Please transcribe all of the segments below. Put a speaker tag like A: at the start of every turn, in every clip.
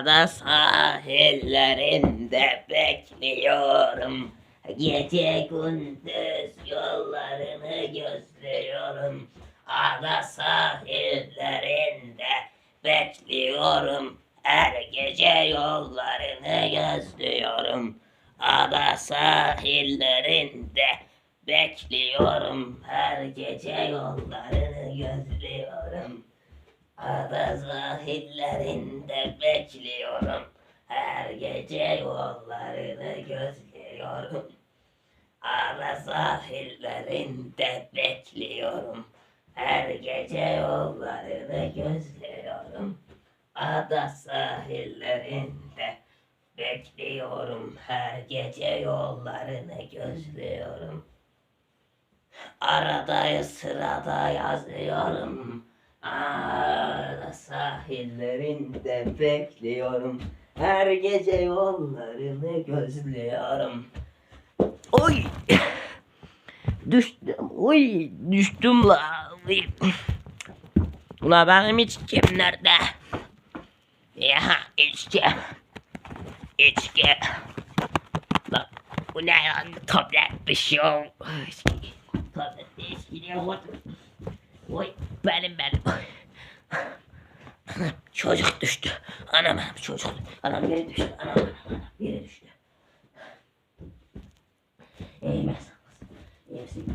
A: Ada sahillerinde bekliyorum. Gece gündüz yollarını gözlüyorum. Ada sahillerinde bekliyorum. Her gece yollarını gözlüyorum. Ada sahillerinde bekliyorum. Her gece yollarını gözlüyorum. Ada sahillerinde bekliyorum. Her gece yollarını gözlüyorum. Ada sahillerinde bekliyorum. Her gece yollarını gözlüyorum. Ada sahillerinde bekliyorum. Her gece yollarını gözlüyorum. Arada sırada yazıyorum. Arada sahillerinde bekliyorum. Her gece yollarını gözlüyorum. Oy! Düştüm. Oy! Düştüm la. Ula benim içkim nerede? Ya içki. İçki. La bu ne lan? Tablet bir şey. İçki. Tablet içki diye koydum. Oy benim benim. Anam çocuk düştü. Anam anam çocuk. Anam yere düştü. Anam anam yere düştü. İyi misin? İyi misin?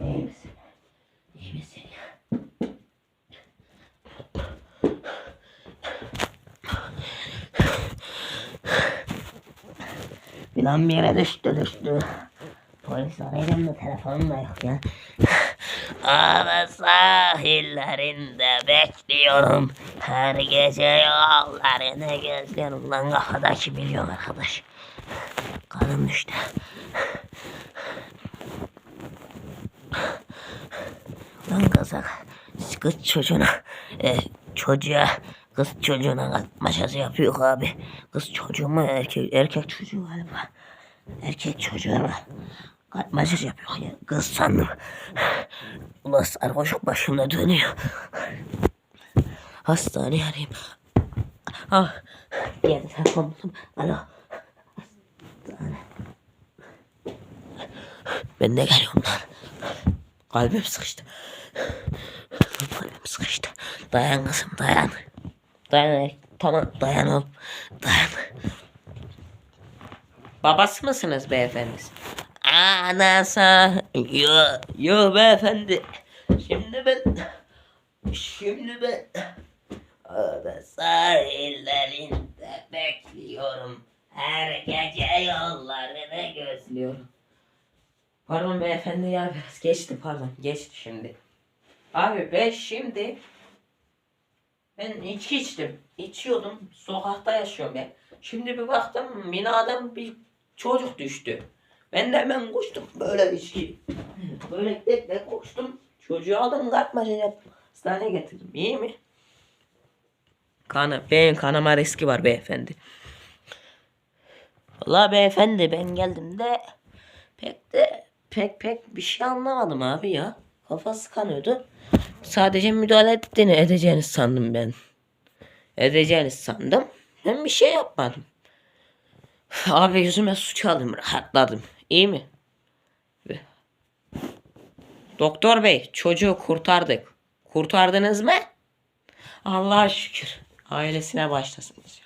A: İyi misin? İyi misin ya? Filan bir yere düştü düştü. Polis arayalım da telefonum da yok ya. Ada sahillerinde bekliyorum. Her gece yollarını gözlüyorum. Lan kafadaki milyon arkadaş. Kanım düştü. Lan kızak. Kız çocuğuna. E, çocuğa. Kız çocuğuna maşası yapıyor abi. Kız çocuğu mu erkek, erkek çocuğu galiba. Erkek çocuğuna. Kalp masaj yapıyor. Ya, kız sandım. Ulan sarhoşluk başımda dönüyor. Hastaneye arayayım. Ah. Yerde telefon buldum. Alo. Ben de geliyorum lan. Kalbim sıkıştı. Kalbim sıkıştı. Dayan kızım dayan. Dayan. Tamam dayan oğlum. Dayan. Babası mısınız beyefendi? Anasa. Yo, yo beyefendi. Şimdi ben şimdi ben Ada sahillerinde bekliyorum. Her gece yollarını gözlüyorum. Pardon beyefendi ya biraz geçti pardon geçti şimdi. Abi ben şimdi ben içki içtim. İçiyordum. Sokakta yaşıyorum ben. Şimdi bir baktım binadan bir çocuk düştü. Ben de hemen koştum böyle bir şey. Böyle tekle koştum. Çocuğu aldım kalkmaca yaptım. Hastaneye getirdim. İyi mi? Kana, benim kanama riski var beyefendi. Valla beyefendi ben geldim de pek de pek pek bir şey anlamadım abi ya. Kafası kanıyordu. Sadece müdahale ettiğini edeceğini sandım ben. Edeceğini sandım. Ben bir şey yapmadım. Abi yüzüme su çaldım rahatladım. İyi mi? Doktor bey çocuğu kurtardık. Kurtardınız mı? Allah'a şükür. Ailesine başlasınız.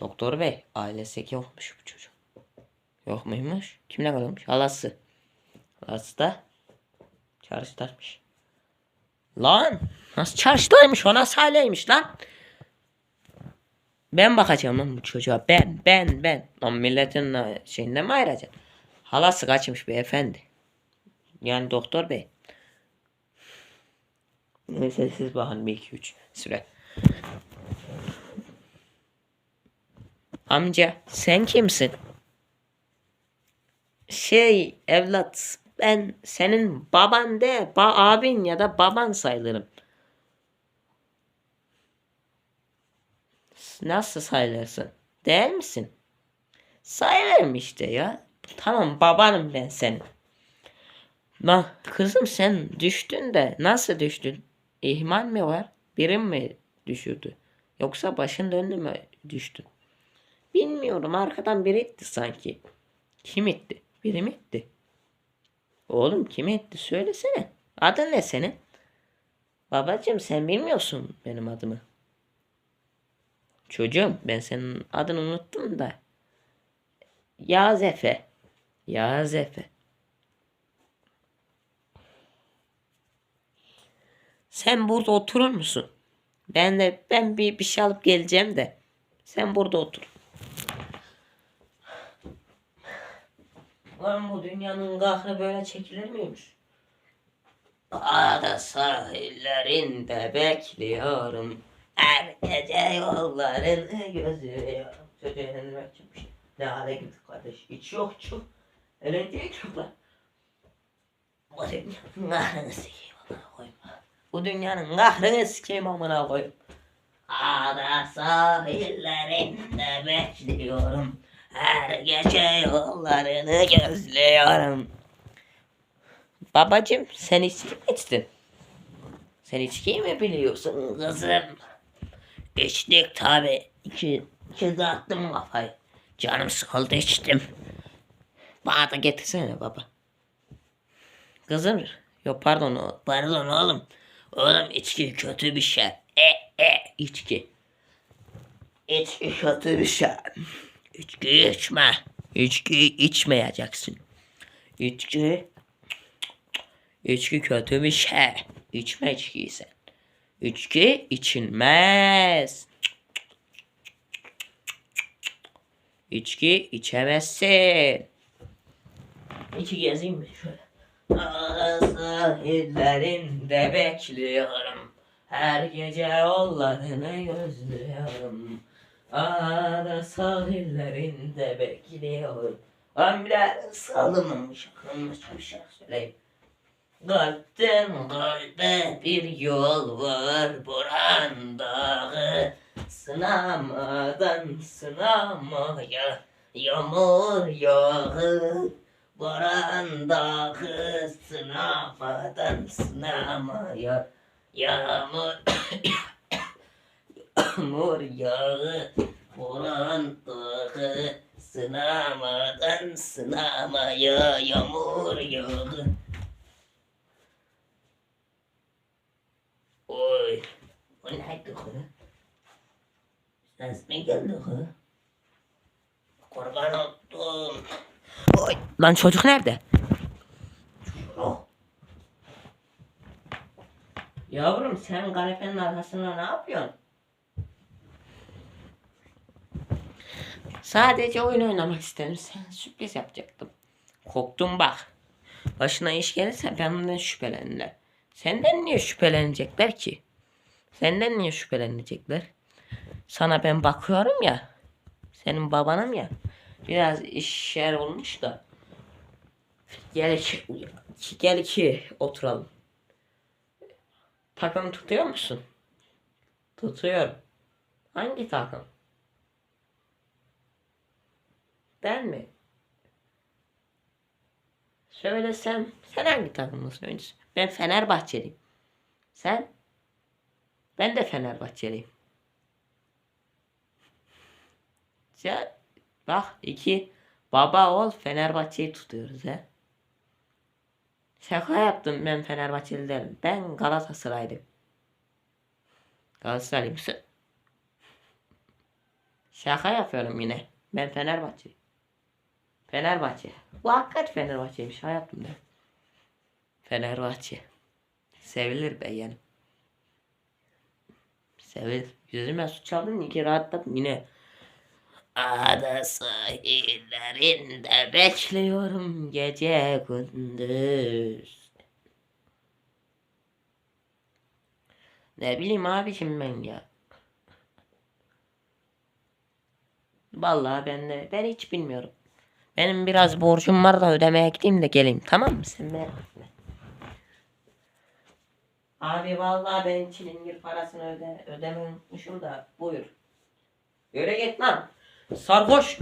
A: Doktor bey ailesi yokmuş bu çocuk. Yok muymuş? Kimle kalıyormuş? Halası. Halası da çarşıdaymış. Lan nasıl çarşıdaymış o nasıl haleymiş lan? Ben bakacağım lan bu çocuğa. Ben, ben, ben. Lan milletin şeyinden mi ayıracaksın? Halası kaçmış beyefendi. Yani doktor bey. Neyse siz bakın 1 2 3 süre. Amca sen kimsin? Şey evlat ben senin baban de ba abin ya da baban sayılırım. Nasıl sayılırsın? Değil misin? Sayılırım işte ya. Tamam babanım ben senin. Lan kızım sen düştün de nasıl düştün? İhmal mi var? Birim mi düşürdü? Yoksa başın döndü mü düştü? Bilmiyorum arkadan biri itti sanki. Kim itti? Biri mi itti? Oğlum kim itti söylesene. Adın ne senin? Babacım sen bilmiyorsun benim adımı. Çocuğum ben senin adını unuttum da. Yağız Efe. Yağız Efe. Sen burada oturur musun? Ben de ben bir bir şey alıp geleceğim de. Sen burada otur. Lan bu dünyanın kahrı böyle çekilir miymiş? Ada sahillerinde bekliyorum. Her gece yollarını gözlüyorum. Çocuğa ne çıkmış? Ne hale gittik kardeş? İç yok çok. Eğlenceye çok lan. Bu dünyanın kahrını sikeyim amına koyma. Bu dünyanın kahrını sikeyim amına koyayım. Ada sahillerinde bekliyorum. Her gece yollarını gözlüyorum. Babacım sen içki mi içtin? Sen içkiyi mi biliyorsun kızım? İçtik tabi. İki, iki attım kafayı. Canım sıkıldı içtim. Bana da getirsene baba. Kızım. Yok pardon. o- Pardon oğlum. Oğlum içki kötü bir şey. E e içki. İçki kötü bir şey. İçki içme. İçki içmeyeceksin. İçki İçki kötü bir şey. İçme içkiyi sen. İçki içilmez. İçki içemezsin. İçki gezeyim mi şöyle? Aa, Sahillerinde bekliyorum. Her gece yollarını gözlüyorum. Ada sahillerinde bekliyorum. Ben bir de salınmış, akılmış bir şey söyleyeyim. Kalpten kalbe bir yol var Buran dağı Sınamadan sınamaya Yağmur yağı Buran dağı Sınamadan sınamaya Yağmur Yağmur yağı Buran dağı Sınamadan sınamaya Yağmur yağı Oy. O neydi kız? Ses mi geldi kız? Kurban oldum. Oy. Lan çocuk nerede? Yavrum sen kanepenin arkasında ne yapıyorsun? Sadece oyun oynamak istedim. Sen sürpriz yapacaktım. Korktum bak. Başına iş gelirse benden şüphelenirler. Senden niye şüphelenecekler ki? Senden niye şüphelenecekler? Sana ben bakıyorum ya. Senin babanım ya. Biraz işler olmuş da. Gel ki, gel ki oturalım. Takım tutuyor musun? Tutuyorum. Hangi takım? Ben mi? Söylesem sen hangi takımlısın öncesi? Ben Fenerbahçeliyim. Sen? Ben de Fenerbahçeliyim. Sen bak iki baba oğul Fenerbahçe'yi tutuyoruz he. Şaka yaptım ben Fenerbahçeli değilim. Ben Galatasaraylıyım. Galatasaraylı mısın? Şaka yapıyorum yine. Ben Fenerbahçe. Fenerbahçe. Bu hakikat Fenerbahçe'ymiş hayatımda. Fenerbahçe. Sevilir be. Sevilir. Yüzüme su çaldın iki rahatladım yine. Ada sahillerinde bekliyorum gece gündüz. Ne bileyim abicim ben ya. Vallahi ben de ben hiç bilmiyorum. Benim biraz borcum var da ödemeye gideyim de geleyim tamam mı sen merak etme. Abi vallahi ben çilingir parasını öde ödemeyi unutmuşum da buyur. Yürü git lan. Sarhoş.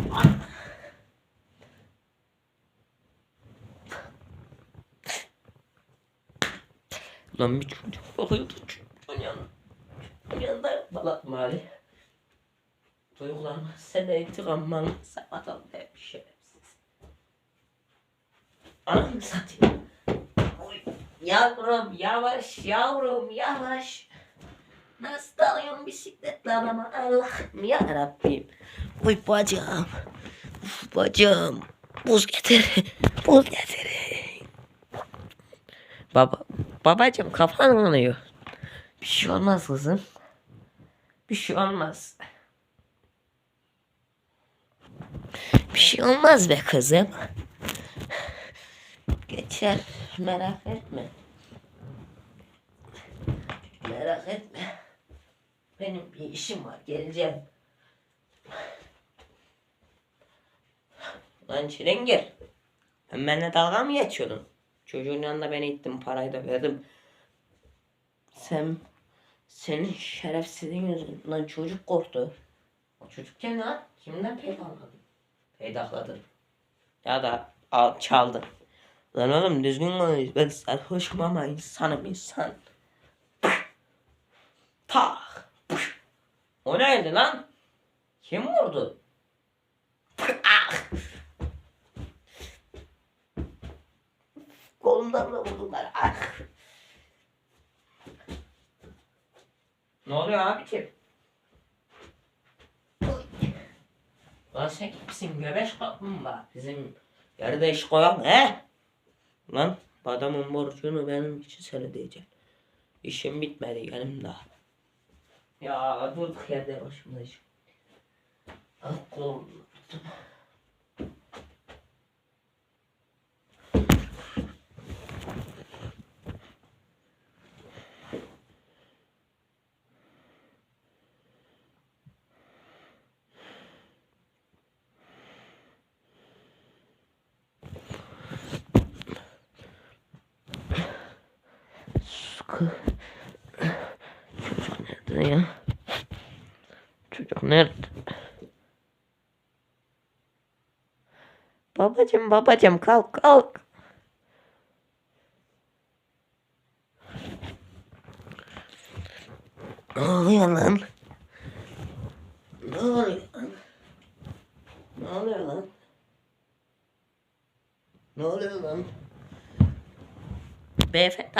A: Lan bir çocuk bakıyordu çocuğun. Çocuğun yanında balatma Ali. Duygularıma sen de intikam almazsa adam hep şerefsiz. Ananı satayım. Oy, yavrum yavaş yavrum yavaş. Nasıl dalıyorsun bisikletle adama Allah'ım ya Rabbim. Oy bacağım. Uf, bacağım. Buz getir. Buz getir. Baba, babacım kafan yanıyor. Bir şey olmaz kızım. Bir şey olmaz. Bir şey olmaz be kızım. Geçer. Merak etme. Merak etme. Benim bir işim var. Geleceğim. Lan çilingir. Sen benimle dalga mı geçiyordun? Çocuğun yanında beni ittin parayı da verdim. Sen senin şerefsizliğin yüzünden çocuk korktu. O çocukken lan kimden peydahladın? Peydahladın. Ya da al, çaldın. Lan oğlum düzgün konuş. Ben sarhoşum ama insanım insan. Tak. O neydi lan? Kim vurdu? Ah! Kolumdan da vurdular. Ah! Ne oluyor abiciğim? Oy. Lan sen kimsin? Göbeş kaplumbağa. Bizim yarıda iş koyan he? Lan adamın borcunu benim için sen ödeyeceksin. İşim bitmedi benim daha. Ya durduk yerde başımda iş. Al kolum. Çocuk nerede ya? Çocuk nerede? Babacım babacım kalk kalk.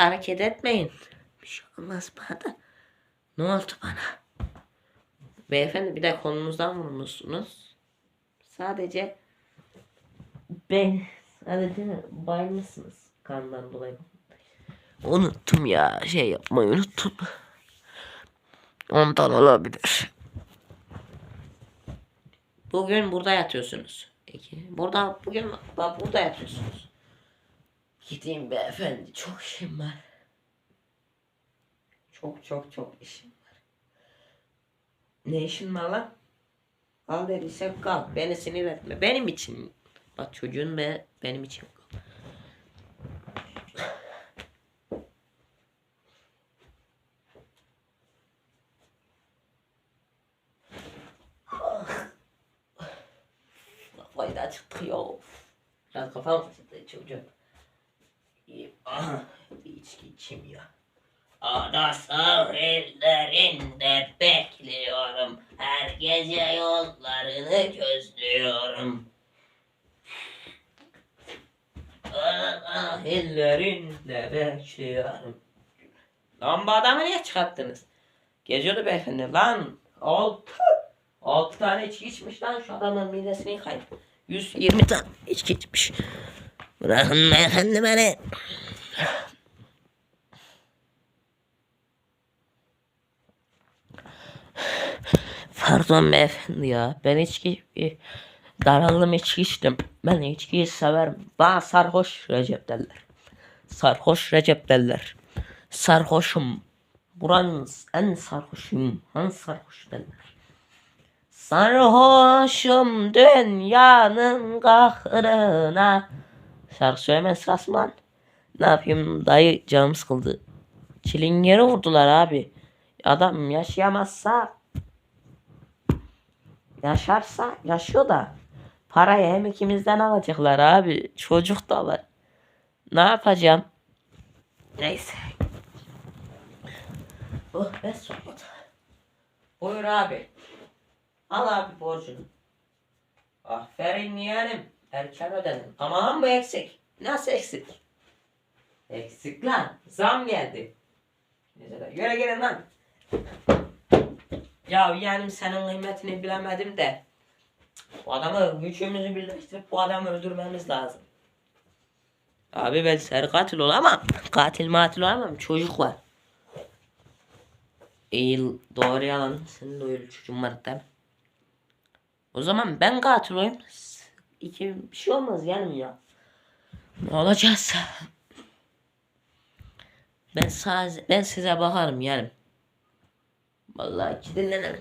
A: Hareket etmeyin. Bir şey olmaz bana. Ne oldu bana? Beyefendi bir de kolunuzdan vurmuşsunuz. Sadece ben sadece baymışsınız kandan dolayı. Unuttum ya şey yapmayı unuttum. Ondan olabilir. Bugün burada yatıyorsunuz. Peki. Burada bugün burada yatıyorsunuz. Gideyim beyefendi çok işim var. Çok çok çok işim var. Ne işin var lan? Al dediysen kalk. Beni sinir etme. Benim için. Bak çocuğun be benim için. Kafayı da çıktıyor. Biraz kafam çıktı çocuğum. İyi. Aha, bir içki içeyim ya. Ada sahillerinde bekliyorum. Her gece yollarını gözlüyorum. Sahillerinde bekliyorum. Lan adamı niye çıkarttınız? Geziyordu beyefendi lan. Altı. Altı tane içki içmiş lan şu adamın midesini yıkayın. 120 tane içki içmiş. Bırakın beyefendi beni. Pardon beyefendi ya. Ben içki e, daraldım içki içtim. Ben içkiyi severim. Bana sarhoş Recep derler. Sarhoş Recep derler. Sarhoşum. Buranın en sarhoşuyum. Han sarhoş derler. Sarhoşum dünyanın kahrına. Şarkı söyleme sırası mı lan? Ne yapayım dayı canım sıkıldı. Çilingeri vurdular abi. Adam yaşayamazsa yaşarsa yaşıyor da parayı hem ikimizden alacaklar abi. Çocuk da var. Ne yapacağım? Neyse. Oh be soğuk. Buyur abi. Al abi borcunu. Aferin yeğenim. Erken ödedin. Aman bu eksik. Nasıl eksik? Eksik lan. Zam geldi. Yöre gelin lan. Ya yeğenim senin kıymetini bilemedim de. Bu adamı gücümüzü birleştirip bu adamı öldürmemiz lazım. Abi ben seri katil olamam. Katil matil olamam. Çocuk var. İyi doğru yalan. Senin de öyle çocuğun var mi? O zaman ben katil olayım. İki bir şey olmaz yani ya. Ne olacağız? Ben sadece ben size bakarım yani. Vallahi iki dinlenemem.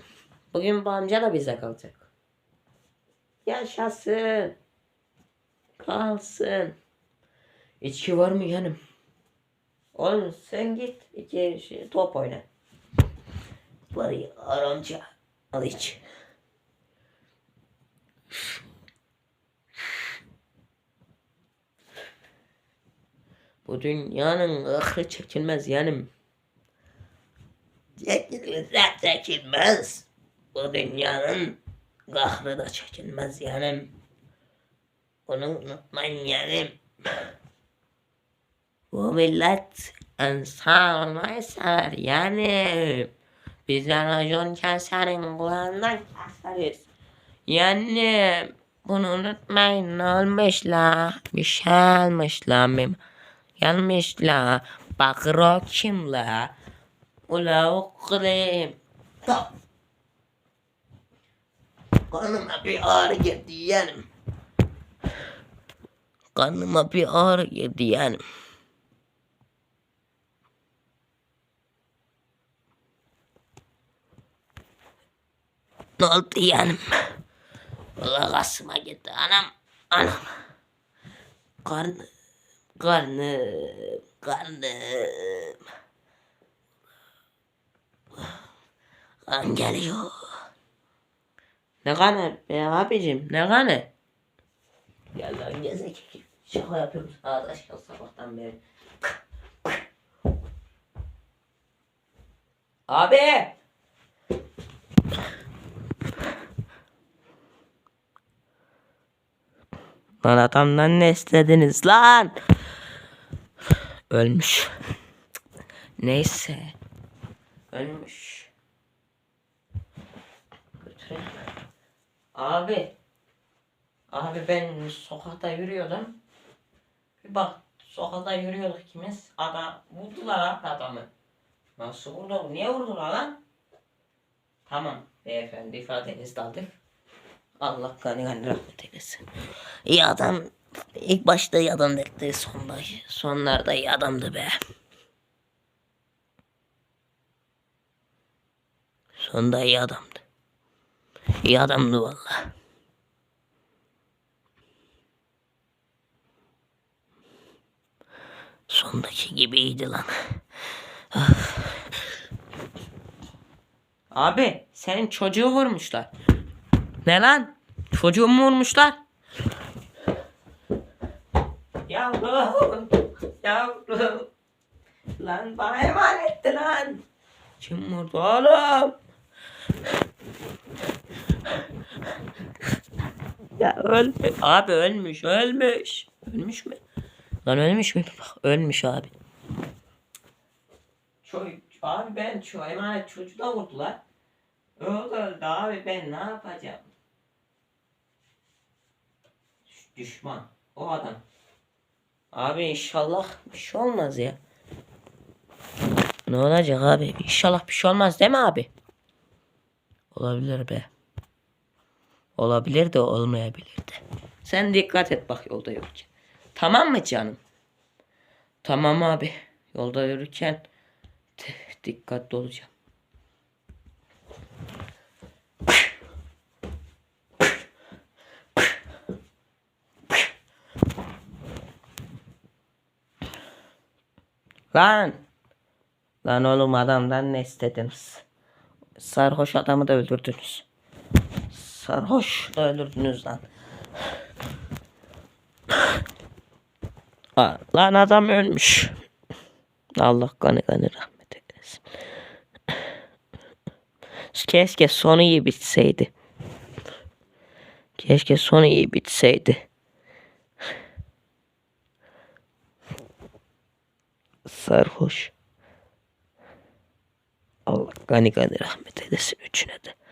A: Bugün bu amca da bize kalacak. Yaşasın. Kalsın. İçki var mı yanım? Oğlum sen git iki şey, top oyna. Var aramca. Al iç. Bu dünyanın ahırı çekilmez yanım. Çekilmez, çekilmez. Bu dünyanın kahrı da çekilmez yanım. Bunu unutmayın yanım. Bu millet insan olmayı sever yani. Biz racon keserin kulağından keseriz. Yani bunu unutmayın ne olmuş la? Bir şey olmuş la. Gelmiş la. Bakır o kim la? Ula o kırım. Kanıma bir ağrı girdi yeğenim. Kanıma bir ağrı girdi yeğenim. Ne oldu yeğenim? Valla kasıma gitti anam. Anam. Karnım. Karnım. Karnım. Kan geliyor. Ne kanı be abicim ne kanı? Gel lan gezek. Şaka yapıyorum sana da şaka sabahtan beri. Abi. Lan adamdan ne istediniz lan? Ölmüş. Neyse. Ölmüş. Abi. Abi ben sokakta yürüyordum. Bir bak sokakta yürüyorduk ikimiz. Adam vurdular abi adamı. Nasıl vurdu? Niye vurdular lan? Tamam beyefendi ifadenizi de aldık. Allah gani gani rahmet eylesin. İyi adam. İlk başta iyi adam dedi. Sonda, sonlarda iyi adamdı be. Sonda iyi adamdı. İyi adamdı valla. Sondaki gibiydi lan. Abi senin çocuğu vurmuşlar. Ne lan? Çocuğumu mu vurmuşlar? Yavrum. Yavrum. Lan bana emanetti lan. Kim vurdu oğlum? Ya ölmüş. Abi ölmüş ölmüş. Ölmüş mü? Lan ölmüş mü? Bak ölmüş abi. Çocuk, abi ben şu emanet çocuğu da vurdular. Öldü öldü abi ben ne yapacağım? Düş- Düşman. O adam. Abi inşallah bir şey olmaz ya. Ne olacak abi? İnşallah bir şey olmaz değil mi abi? Olabilir be. Olabilir de olmayabilir de. Sen dikkat et bak yolda yürürken. Tamam mı canım? Tamam abi. Yolda yürürken dikkatli olacağım. Lan! Lan oğlum adamdan ne istediniz? Sarhoş adamı da öldürdünüz. Sarhoş da öldürdünüz lan. Lan adam ölmüş. Allah kanı kanı rahmet eylesin. Keşke sonu iyi bitseydi. Keşke sonu iyi bitseydi. Sarhoş. Allah gani gani rahmet eylesin üçüne de.